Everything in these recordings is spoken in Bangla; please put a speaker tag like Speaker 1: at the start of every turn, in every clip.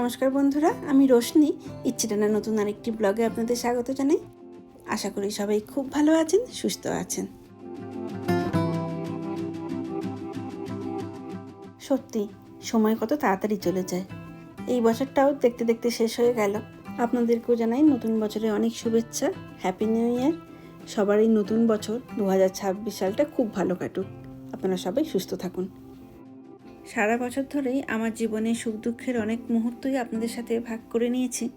Speaker 1: নমস্কার বন্ধুরা, আমি রোশনি। ইচ্ছেটানা নতুন আরেকটি ব্লগে আপনাদের স্বাগত জানাই। আশা করি সবাই খুব ভালো আছেন, সুস্থ আছেন। সত্যি, সময় কত তাড়াতাড়ি চলে যায়। এই বছরটাও দেখতে দেখতে শেষ হয়ে গেল। আপনাদেরকেও জানাই নতুন বছরে অনেক শুভেচ্ছা হ্যাপি নিউ ইয়ার সবারই নতুন বছর দু হাজার ছাব্বিশ সালটা খুব ভালো কাটুক। আপনারা সবাই সুস্থ থাকুন। সারা বছর ধরেই আমার জীবনে সুখ দুঃখের অনেক মুহূর্তই আপনাদের সাথে ভাগ করে নিয়েছি।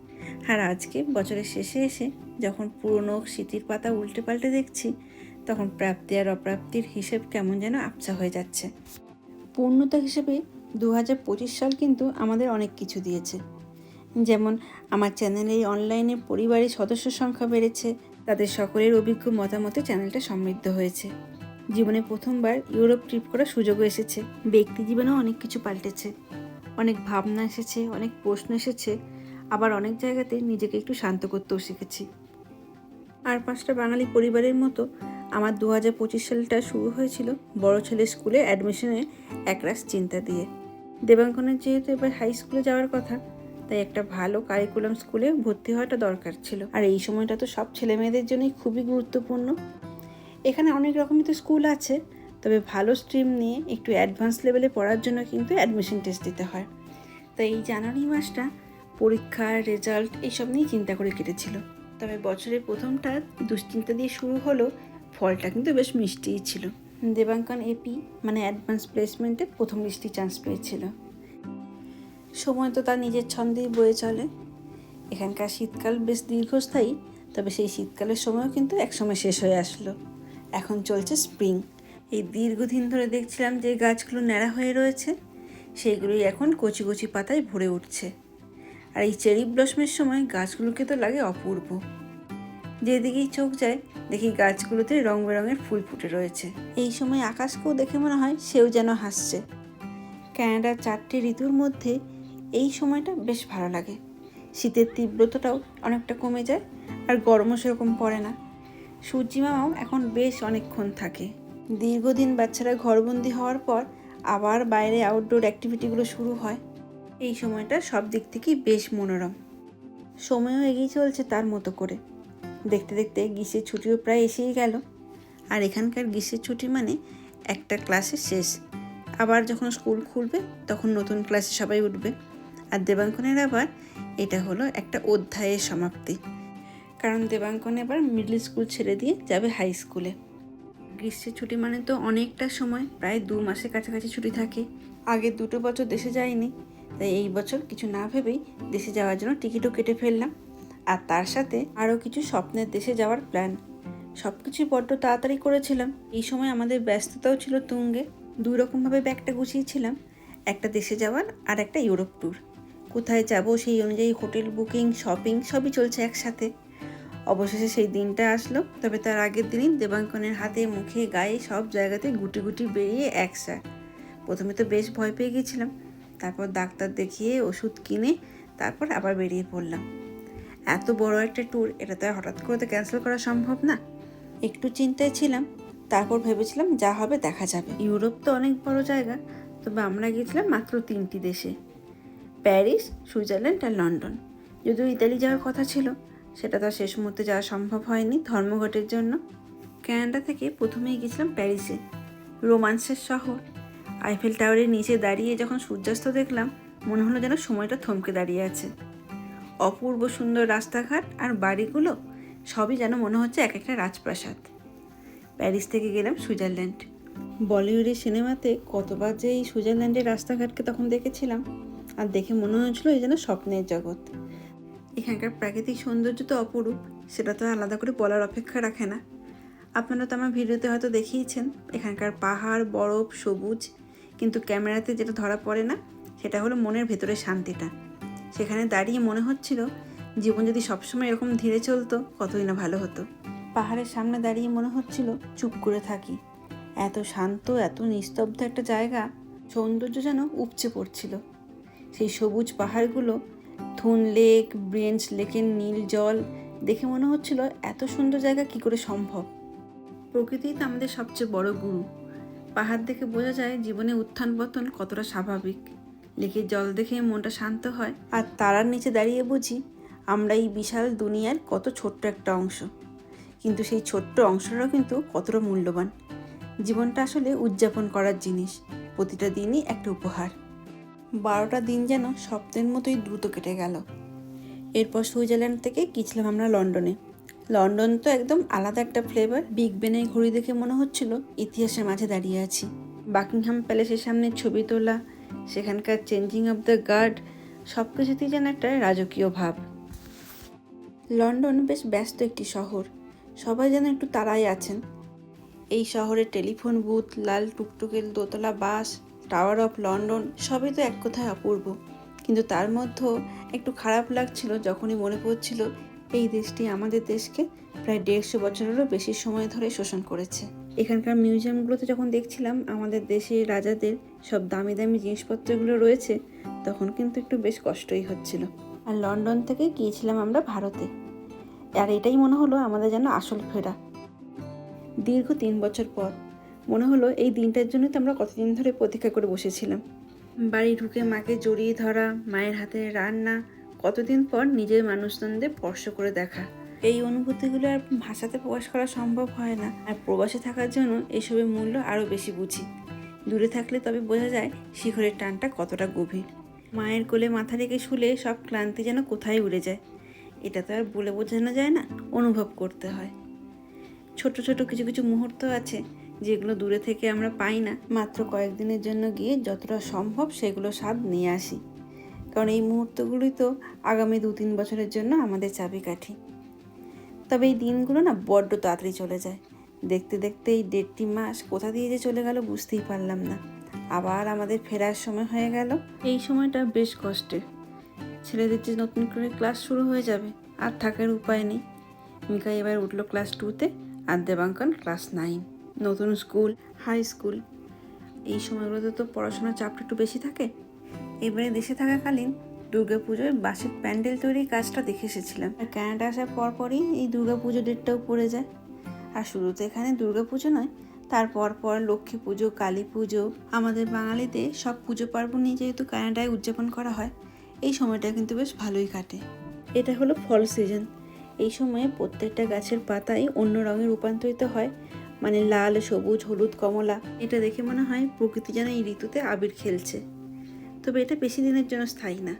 Speaker 1: আর আজকে বছরের শেষে এসে যখন পুরনো স্মৃতির পাতা উল্টে পাল্টে দেখছি, তখন প্রাপ্তি আর অপ্রাপ্তির হিসেব কেমন যেন আবছা হয়ে যাচ্ছে। পূর্ণতা হিসেবে দু হাজার পঁচিশ সাল কিন্তু আমাদের অনেক কিছু দিয়েছে। যেমন আমার চ্যানেলে অনলাইনে পরিবারের সদস্য সংখ্যা বেড়েছে, তাদের সকলের অভিজ্ঞ মতামতে চ্যানেলটা সমৃদ্ধ হয়েছে। জীবনে প্রথমবার ইউরোপ ট্রিপ করার সুযোগও এসেছে। ব্যক্তি জীবনেও অনেক কিছু পাল্টেছে। অনেক ভাবনা এসেছে, অনেক প্রশ্ন এসেছে। আবার অনেক জায়গাতে নিজেকে একটু শান্ত করতেও শিখেছি। আর পাঁচটা বাঙালি পরিবারের মতো আমার দু হাজার পঁচিশ সালটা শুরু হয়েছিল বড় ছেলে স্কুলে অ্যাডমিশনের একরাশ চিন্তা দিয়ে। দেবাঙ্কনের যেহেতু এবার হাই স্কুলে যাওয়ার কথা, তাই একটা ভালো কারিকুলাম স্কুলে ভর্তি হওয়াটা দরকার ছিল। আর এই সময়টা তো সব ছেলে মেয়েদের জন্যই খুবই গুরুত্বপূর্ণ। এখানে অনেক রকমই তো স্কুল আছে, তবে ভালো স্ট্রিম নিয়ে একটু অ্যাডভান্স লেভেলে পড়ার জন্য কিন্তু অ্যাডমিশন টেস্ট দিতে হয়। তাই এই জানুয়ারি মাসটা পরীক্ষা রেজাল্ট এইসব নিয়ে চিন্তা করে কেটেছিল। তবে বছরের প্রথমটা দুশ্চিন্তা দিয়ে শুরু হলো, ফলটা কিন্তু বেশ মিষ্টিই ছিল। দেবাঙ্কন এপি মানে অ্যাডভান্স প্লেসমেন্টে প্রথম লিস্টে চান্স পেয়েছিল। সময় তো তার নিজের ছন্দেই বয়ে চলে। এখানকার শীতকাল বেশ দীর্ঘস্থায়ী, তবে সেই শীতকালের সময়ও কিন্তু একসময় শেষ হয়ে আসলো। এখন চলছে স্প্রিং। এই দীর্ঘদিন ধরে দেখছিলাম যে গাছগুলো ন্যাড়া হয়ে রয়েছে, সেইগুলোই এখন কচি কচি পাতায় ভরে উঠছে। আর এই চেরি ব্লসমের সময় গাছগুলোকে তো লাগে অপূর্ব। যেদিকেই চোখ যায়, দেখি গাছগুলোতে রং বেরঙের ফুল ফুটে রয়েছে। এই সময় আকাশকেও দেখে মনে হয় সেও যেন হাসছে। ক্যানাডার চারটি ঋতুর মধ্যে এই সময়টা বেশ ভালো লাগে। শীতের তীব্রতাটাও অনেকটা কমে যায়, আর গরমও সেরকম পড়ে না। সূর্যি মামাও এখন বেশ অনেকক্ষণ থাকে। দীর্ঘদিন বাচ্চারা ঘরবন্দি হওয়ার পর আবার বাইরে আউটডোর অ্যাক্টিভিটিগুলো শুরু হয়। এই সময়টা সব দিক থেকেই বেশ মনোরম। সময়ও এগিয়ে চলছে তার মতো করে। দেখতে দেখতে গ্রীষ্মের ছুটিও প্রায় এসেই গেল। আর এখানকার গ্রীষ্মের ছুটি মানে একটা ক্লাসে শেষ। আবার যখন স্কুল খুলবে, তখন নতুন ক্লাসে সবাই উঠবে। আর দেবাঙ্কনের আবার এটা হলো একটা অধ্যায়ের সমাপ্তি। কারণ দেবাঙ্কন এবার মিডল স্কুল ছেড়ে দিয়ে যাবে হাই স্কুলে গ্রীষ্মের ছুটি মানে তো অনেকটা সময়, প্রায় দু মাসের কাছাকাছি ছুটি থাকে। আগে দুটো বছর দেশে যাইনি, তাই এই বছর কিছু না ভেবেই দেশে যাওয়ার জন্য টিকিটও কেটে ফেললাম। আর তার সাথে আরও কিছু স্বপ্নের দেশে যাওয়ার প্ল্যান সব কিছুই বড্ড তাড়াতাড়ি করেছিলাম। এই সময় আমাদের ব্যস্ততাও ছিল তুঙ্গে। দুই রকমভাবে ব্যাগটা গুছিয়েছিলাম, একটা দেশে যাওয়ার আর একটা ইউরোপ ট্যুর কোথায় যাব সেই অনুযায়ী হোটেল বুকিং শপিং সবই চলছে একসাথে। অবশেষে সেই দিনটা আসলো। তবে তার আগের দিনই দেবাঙ্কনের হাতে, মুখে, গায়ে সব জায়গাতে গুটি গুটি বেরিয়ে একসা। প্রথমে তো বেশ ভয় পেয়ে গেছিলাম। তারপর ডাক্তার দেখিয়ে ওষুধ কিনে তারপর আবার বেরিয়ে পড়লাম। এত বড় একটা ট্যুর এটা তো হঠাৎ করে তো ক্যান্সেল করা সম্ভব না। একটু চিন্তায় ছিলাম, তারপর ভেবেছিলাম যা হবে দেখা যাবে। ইউরোপ তো অনেক বড় জায়গা, তবে আমরা গিয়েছিলাম মাত্র তিনটি দেশে, প্যারিস, সুইজারল্যান্ড আর লন্ডন। যদিও ইতালি যাওয়ার কথা ছিল সেটা তো শেষ মুহূর্তে যাওয়া সম্ভব হয়নি ধর্মঘটের জন্য। ক্যানাডা থেকে প্রথমেই গেছিলাম প্যারিসে রোমান্সের শহর। আইফেল টাওয়ারের নিচে দাঁড়িয়ে যখন সূর্যাস্ত দেখলাম, মনে হলো যেন সময়টা থমকে দাঁড়িয়ে আছে। অপূর্ব সুন্দর রাস্তাঘাট আর বাড়িগুলো সবই যেন মনে হচ্ছে এক একটা রাজপ্রাসাদ। প্যারিস থেকে গেলাম সুইজারল্যান্ড। বলিউডের সিনেমাতে কতবার যে এই সুইজারল্যান্ডের রাস্তাঘাটকে তখন দেখেছিলাম, আর দেখে মনে হয়েছিল এই যেন স্বপ্নের জগৎ। এখানকার প্রাকৃতিক সৌন্দর্য তো অপরূপ, সেটা তো আলাদা করে বলার অপেক্ষা রাখে না। আপনারা তো আমার ভিডিওতে হয়তো দেখিয়েছেন, এখানকার পাহাড়, বরফ, সবুজ, কিন্তু ক্যামেরাতে যেটা ধরা পড়ে না, সেটা হলো মনের ভেতরের শান্তিটা। সেখানে দাঁড়িয়ে মনে হচ্ছিল, জীবন যদি সবসময় এরকম ধীরে চলতো, কতই না ভালো হতো। পাহাড়ের সামনে দাঁড়িয়ে মনে হচ্ছিল, চুপ করে থাকি। এত শান্ত, এত নিস্তব্ধ একটা জায়গা, সৌন্দর্য যেন উপচে পড়ছিল। সেই সবুজ পাহাড়গুলো থুন লেক, ব্রেঞ্চ, লেকের নীল জল, দেখে মনে হচ্ছিল এত সুন্দর জায়গা কি করে সম্ভব। প্রকৃতিই তো আমাদের সবচেয়ে বড় গুরু। পাহাড় দেখে বোঝা যায় জীবনে উত্থান পতন কতটা স্বাভাবিক। লেকের জল দেখে মনটা শান্ত হয়। আর তারার নিচে দাঁড়িয়ে বুঝি আমরা এই বিশাল দুনিয়ার কত ছোট্ট একটা অংশ। কিন্তু সেই ছোট্ট অংশটাও কিন্তু কতটা মূল্যবান। জীবনটা আসলে উদযাপন করার জিনিস। প্রতিটা দিনই একটা উপহার। বারোটা দিন যেন স্বপ্নের মতোই দ্রুত কেটে গেল। এরপর সুইজারল্যান্ড থেকে গিয়েছিলাম আমরা লন্ডনে। লন্ডন তো একদম আলাদা একটা ফ্লেভার বিগ বেনের ঘড়ি দেখে মনে হচ্ছিল ইতিহাসের মাঝে দাঁড়িয়ে আছি। বাকিংহাম প্যালেসের সামনে ছবি তোলা, সেখানকার চেঞ্জিং অফ দ্য গার্ড সব কিছুতেই যেন একটা রাজকীয় ভাব। লন্ডন বেশ ব্যস্ত একটি শহর। সবাই যেন একটু তাড়াই আছেন। এই শহরে টেলিফোন বুথ লাল টুকটুকের দোতলা বাস টাওয়ার অফ লন্ডন সবই তো এক কথায় অপূর্ব। কিন্তু তার মধ্যেও একটু খারাপ লাগছিল যখনই মনে পড়ছিল, এই দেশটি আমাদের দেশকে প্রায় দেড়শো বছরেরও বেশি সময় ধরে শোষণ করেছে। এখানকার মিউজিয়ামগুলোতে যখন দেখছিলাম আমাদের দেশের রাজাদের সব দামি দামি জিনিসপত্রগুলো রয়েছে, তখন কিন্তু একটু বেশ কষ্টই হচ্ছিল। আর লন্ডন থেকে গিয়েছিলাম আমরা ভারতে। আর এটাই মনে হলো আমাদের যেন আসল ফেরা। দীর্ঘ তিন বছর পর মনে হলো এই দিনটার জন্য তো আমরা কতদিন ধরে প্রতীক্ষা করে বসেছিলাম। বাড়ি ঢুকে মাকে জড়িয়ে ধরা, মায়ের হাতে রান্না, কতদিন পর নিজের মানুষজনদের স্পর্শ করে দেখা। এই অনুভূতিগুলো আর ভাষাতে প্রকাশ করা সম্ভব হয় না। আর প্রবাসে থাকার জন্য এসবের মূল্য আরও বেশি বুঝি। দূরে থাকলে তবে বোঝা যায় শিখরের টানটা কতটা গভীর। মায়ের কোলে মাথা রেখে শুলে সব ক্লান্তি যেন কোথায় উড়ে যায়। এটা তো আর বলে বোঝানো যায় না, অনুভব করতে হয়। ছোট ছোট কিছু কিছু মুহূর্ত আছে যেগুলো দূরে থেকে আমরা পাই না, মাত্র কয়েকদিনের জন্য গিয়ে যতটা সম্ভব সেগুলো স্বাদ নিয়ে আসি। কারণ এই মুহূর্তগুলোই তো আগামী দু তিন বছরের জন্য আমাদের চাবিকাঠি। তবে এই দিনগুলো না বড্ড তাড়াতাড়ি চলে যায়। দেখতে দেখতে এই দেড়টি মাস কোথা দিয়ে যে চলে গেল বুঝতেই পারলাম না। আবার আমাদের ফেরার সময় হয়ে গেল। এই সময়টা বেশ কষ্টের। ছেলেদের যে নতুন করে ক্লাস শুরু হয়ে যাবে, আর থাকার উপায় নেই। মিকা এবার উঠল ক্লাস টুতে, আর দেবাঙ্কন ক্লাস নাইন। নতুন স্কুল হাই স্কুল এই সময়গুলোতে তো পড়াশোনার চাপটা একটু বেশি থাকে। এবারে দেশে থাকাকালীন দুর্গাপুজোর বাসের প্যান্ডেল তৈরির কাজটা দেখে এসেছিলাম। আর ক্যানাডা আসার পরপরই এই দুর্গাপুজো ডেটটাও পড়ে যায়। আর শুরু তো এখানে দুর্গাপুজো নয়, তারপর পর লক্ষ্মী পুজো, কালী পুজো, আমাদের বাঙালিতে সব পুজো পার্বণই যেহেতু কানাডায় উদযাপন করা হয়, এই সময়টা কিন্তু বেশ ভালোই কাটে। এটা হলো ফল সিজন এই সময়ে প্রত্যেকটা গাছের পাতাই অন্য রঙে রূপান্তরিত হয় মানে লাল, সবুজ, হলুদ, কমলা, এটা দেখে মনে হয় প্রকৃতি যেন এই ঋতুতে আবির খেলছে। তবে এটা বেশি দিনের জন্য স্থায়ী না।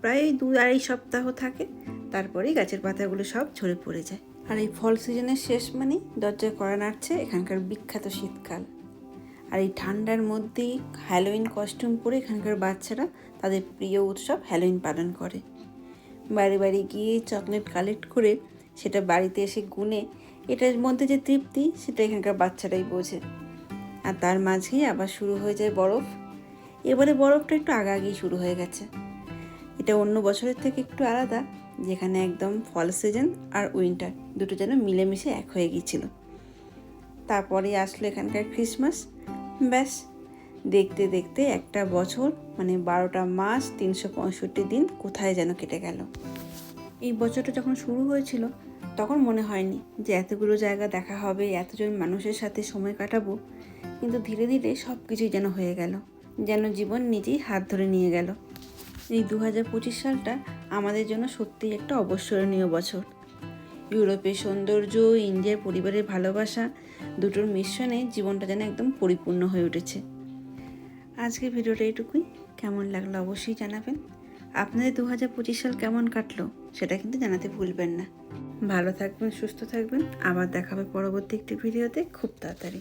Speaker 1: প্রায় দু আড়াই সপ্তাহ থাকে, তারপরেই গাছের পাতাগুলো সব ঝরে পড়ে যায়। আর এই ফল সিজনের শেষ মানেই দরজায় করা নাড়ছে এখানকার বিখ্যাত শীতকাল। আর এই ঠান্ডার মধ্যেই হ্যালোইন কস্টিউম পরে এখানকার বাচ্চারা তাদের প্রিয় উৎসব হ্যালোইন পালন করে। বাড়ি বাড়ি গিয়ে চকলেট কালেক্ট করে সেটা বাড়িতে এসে গুনে এটার মধ্যে যে তৃপ্তি, সেটা এখানকার বাচ্চারাই বোঝে। আর তার মাঝেই আবার শুরু হয়ে যায় বরফ। এবারে বরফটা একটু আগাগেই শুরু হয়ে গেছে। এটা অন্য বছরের থেকে একটু আলাদা, যেখানে একদম ফল সিজন আর উইন্টার দুটো যেন মিলেমিশে এক হয়ে গিয়েছিল। তারপরে আসলো এখানকার ক্রিসমাস ব্যাস, দেখতে দেখতে একটা বছর মানে বারোটা মাস, তিনশো পঁয়ষট্টি দিন কোথায় যেন কেটে গেল। এই বছরটা যখন শুরু হয়েছিল তখন মনে হয়নি যে এতগুলো জায়গা দেখা হবে, এতজন মানুষের সাথে সময় কাটাবো। কিন্তু ধীরে ধীরে সব কিছুই যেন হয়ে গেল, যেন জীবন নিজেই হাত ধরে নিয়ে গেল। এই দু হাজার পঁচিশ সালটা আমাদের জন্য সত্যিই একটা অবসরণীয় বছর। ইউরোপের সৌন্দর্য, ইন্ডিয়ার পরিবারের ভালোবাসা, দুটোর মিশ্রণে জীবনটা যেন একদম পরিপূর্ণ হয়ে উঠেছে। আজকে ভিডিওটা এটুকুই। কেমন লাগল অবশ্যই জানাবেন। আপনাদের দু হাজার পঁচিশ সাল কেমন কাটলো? সেটা কিন্তু জানাতে ভুলবেন না। ভালো থাকবেন, সুস্থ থাকবেন। আবার দেখাবে পরবর্তী একটি ভিডিওতে। খুব তাড়াতাড়ি।